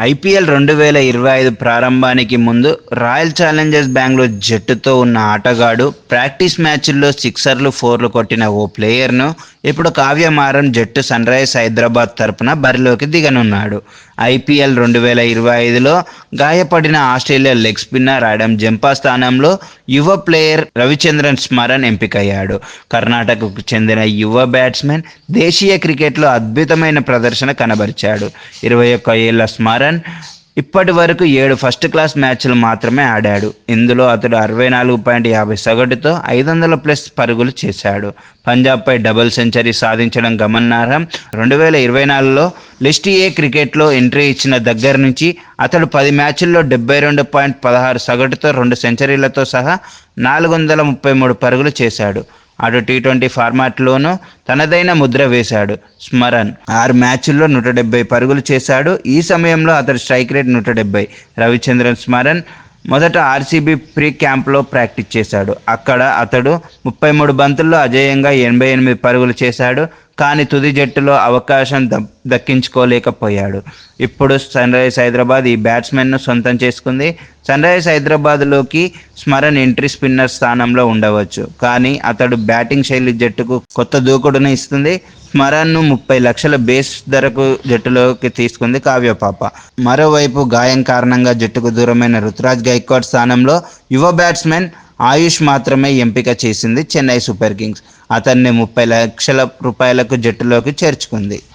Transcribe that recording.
IPL రెండు వేల ఇరవై ఐదు ప్రారంభానికి ముందు రాయల్ ఛాలెంజర్స్ బెంగళూరు జట్టుతో ఉన్న ఆటగాడు ప్రాక్టీస్ మ్యాచ్ల్లో సిక్సర్లు ఫోర్లు కొట్టిన ఓ ప్లేయర్ను ఇప్పుడు కావ్యమారం జట్టు సన్ రైజ్ హైదరాబాద్ తరపున బరిలోకి దిగనున్నాడు. ఐపీఎల్ రెండు వేల ఇరవై ఐదులో గాయపడిన Australia leg spinner Adam Zampa స్థానంలో యువ ప్లేయర్ రవిచంద్రన్ స్మరణ్ ఎంపికయ్యాడు. కర్ణాటకకు చెందిన యువ బ్యాట్స్మెన్ దేశీయ క్రికెట్లో అద్భుతమైన ప్రదర్శన కనబరిచాడు. ఇరవై ఒక్క ఏళ్ళ స్మరణ్ ఇప్పటి వరకు ఏడు ఫస్ట్ క్లాస్ మ్యాచ్లు మాత్రమే ఆడాడు. ఇందులో అతడు అరవై నాలుగు పాయింట్ యాభై సగటుతో ఐదు వందల ప్లస్ పరుగులు చేశాడు. పంజాబ్పై డబుల్ సెంచరీ సాధించడం గమనార్హం. రెండు వేల ఇరవై నాలుగులో లిస్ట్ ఏ క్రికెట్లో ఎంట్రీ ఇచ్చిన దగ్గర నుంచి అతడు పది మ్యాచ్ల్లో డెబ్బై రెండు పాయింట్ పదహారు సగటుతో రెండు సెంచరీలతో సహా నాలుగు వందల ముప్పై మూడు పరుగులు చేశాడు. అటు టీ ట్వంటీ ఫార్మాట్లోనూ తనదైన ముద్ర వేశాడు. స్మరణ్ ఆరు మ్యాచ్ల్లో నూట డెబ్బై పరుగులు చేశాడు. ఈ సమయంలో అతడి స్ట్రైక్ రేట్ నూట డెబ్బై. రవిచంద్రన్ స్మరణ్ మొదట ఆర్సీబీ ప్రీ క్యాంప్లో ప్రాక్టీస్ చేశాడు. అక్కడ అతడు ముప్పై మూడు బంతుల్లో అజేయంగా ఎనభై ఎనిమిది పరుగులు చేశాడు. కానీ తుది జట్టులో అవకాశం దక్కించుకోలేకపోయాడు. ఇప్పుడు సన్ రైజ్ హైదరాబాద్ ఈ బ్యాట్స్మెన్ను సొంతం చేసుకుంది. సన్ రైజ్ హైదరాబాద్లోకి స్మరణ్ ఎంట్రీ స్పిన్నర్ స్థానంలో ఉండవచ్చు. కానీ అతడు బ్యాటింగ్ శైలి జట్టుకు కొత్త దూకుడును ఇస్తుంది. స్మరణ్ను ముప్పై లక్షల బేస్ ధరకు జట్టులోకి తీసుకుంది కావ్యపాప మరోవైపు గాయం కారణంగా జట్టుకు దూరమైన రుతురాజ్ గైక్వాడ్ స్థానంలో యువ బ్యాట్స్మెన్ ఆయుష్ మాత్రమే ఎంపిక చేసింది చెన్నై సూపర్ కింగ్స్. అతన్ని ముప్పై లక్షల రూపాయలకు జట్టులోకి చేర్చుకుంది.